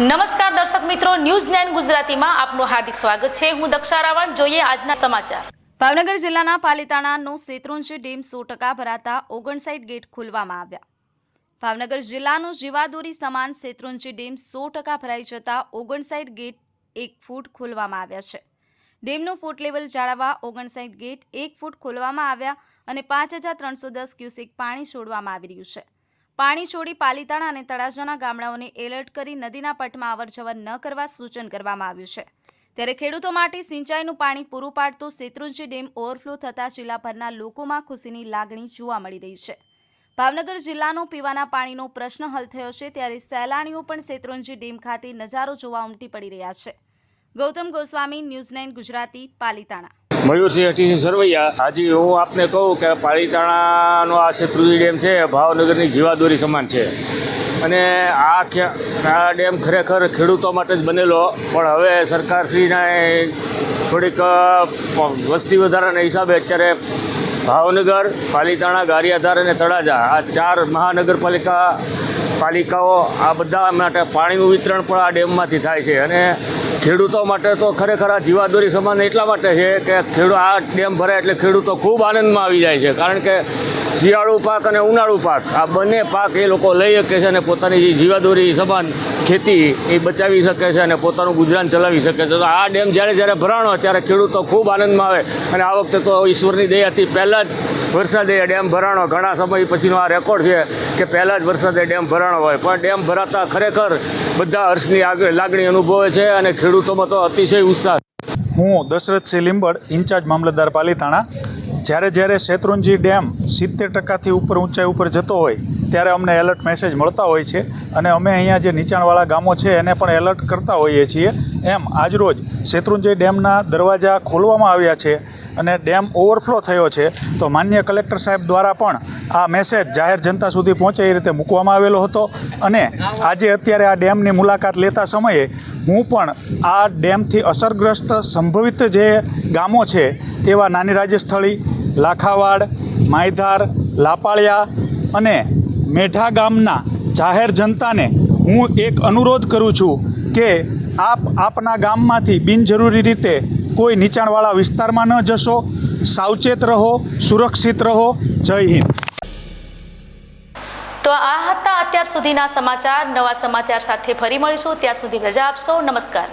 નમસ્કાર દર્શક મિત્રો ન્યૂઝ નાઇન ગુજરાતીમાં આપનું હાર્દિક સ્વાગત છે. હું દક્ષા રાવણ જોઈએ આજના સમાચાર. ભાવનગર જિલ્લાના પાલિતાણાનો શેત્રુંજી ડેમ સો ટકા ભરાતા ઓગણસાઠ ગેટ ખોલવામાં આવ્યા. ભાવનગર જિલ્લાનું જીવાદોરી સમાન શેત્રુંજી ડેમ સો ટકા ભરાઈ જતા ઓગણસાઠ ગેટ એક ફૂટ ખોલવામાં આવ્યા છે. ડેમનું ફૂટ લેવલ જાળવવા ઓગણસાઠ ગેટ એક ફૂટ ખોલવામાં આવ્યા અને પાંચ હજાર ત્રણસો દસ ક્યુસેક પાણી છોડવામાં આવી રહ્યું છે. પાણી છોડી પાલીતાણા અને તળાજાના ગામડાઓને એલર્ટ કરી નદીના પટમાં અવરજવર ન કરવા સૂચન કરવામાં આવ્યું છે. ત્યારે ખેડૂતો માટે સિંચાઈનું પાણી પૂરું પાડતો શેત્રુંજી ડેમ ઓવરફ્લો થતાં જિલ્લાભરના લોકોમાં ખુશીની લાગણી જોવા મળી રહી છે. ભાવનગર જિલ્લાનો પીવાના પાણીનો પ્રશ્ન હલ થયો છે ત્યારે સહેલાણીઓ પણ શેત્રુંજી ડેમ ખાતે નજારો જોવા ઉમટી પડી રહ્યા છે. Gautam Goswami, News Nine Gujarati, Palitana. Mayursinh Hathisinh Sarvaiya. હાજી હું આપને કહું કે પાલિતાણાનો આ શેત્રુજી ડેમ છે, ભાવનગરની જીવાદોરી સમાન છે. અને આ આ ડેમ ખરેખર ખેડૂતો માટે જ બનેલો, પણ હવે સરકારશ્રીના થોડીક વસ્તી વધારાના હિસાબે અત્યારે ભાવનગર, પાલિતાણા, ગારિયાધાર અને તળાજા, આ ચાર મહાનગરપાલિકા પાલિકાઓ આ બધા માટે પાણીનું વિતરણ પણ આ ડેમમાંથી થાય છે. અને ખેડૂતો માટે તો ખરેખર આ જીવાદોરી સમાન એટલા માટે છે કે ખેડૂત આ ડેમ ભરાય એટલે ખેડૂતો ખૂબ આનંદમાં આવી જાય છે. કારણ કે શિયાળુ પાક અને ઉનાળુ પાક, આ બંને પાક એ લોકો લઈ શકે છે અને પોતાની જે જીવાદોરી સમાન ખેતી એ બચાવી શકે છે અને પોતાનું ગુજરાન ચલાવી શકે છે. તો આ ડેમ જ્યારે જ્યારે ભરાણો, ત્યારે ખેડૂતો ખૂબ આનંદમાં આવે અને આ વખતે તો ઈશ્વરની દયાથી પહેલાં જ વરસાદે ડેમ ભરાણો. ઘણા સમય પછીનો આ રેકોર્ડ છે કે પહેલાં જ વરસાદે ડેમ ભરાણો હોય. પણ ડેમ ભરાતા ખરેખર બધા હર્ષની આગળ લાગણી અનુભવે છે અને ખેડૂતોમાં તો અતિશય ઉત્સાહ હું દશરથસિંહ લીંબડ, ઇન્ચાર્જ મામલતદાર પાલીતાણા. જ્યારે જ્યારે શેત્રુંજી ડેમ સિત્તેર ટકાથી ઉપર ઊંચાઈ ઉપર જતો હોય, ત્યારે અમને એલર્ટ મેસેજ મળતા હોય છે. અને અમે અહીંયા જે નીચાણવાળા ગામો છે, એને પણ એલર્ટ કરતા હોઈએ છીએ. એમ આજરોજ શેત્રુંજી ડેમના દરવાજા ખોલવામાં આવ્યા છે અને ડેમ ઓવરફ્લો થયો છે. તો માન્ય કલેક્ટર સાહેબ દ્વારા પણ આ મેસેજ જાહેર જનતા સુધી પહોંચે એ રીતે મૂકવામાં આવેલો હતો. અને આજે અત્યારે આ ડેમની મુલાકાત લેતા સમયે હું પણ આ ડેમથી અસરગ્રસ્ત સંભવિત જે ગામો છે, એવા નાની રાજસ્થળી લાખાવાડ, માયધાર, લાપાળિયા અને મેઢા ગામના જાહેર જનતાને હું એક અનુરોધ કરું છું કે આપ આપના ગામમાંથી બિનજરૂરી રીતે કોઈ નીચાણવાળા વિસ્તારમાં ન જશો, સાવચેત રહો, સુરક્ષિત રહો. જય હિન્દ. તો આ હતા અત્યાર સુધીના સમાચાર. નવા સમાચાર સાથે ફરી મળીશું. ત્યાં સુધી રજા આપશો. નમસ્કાર.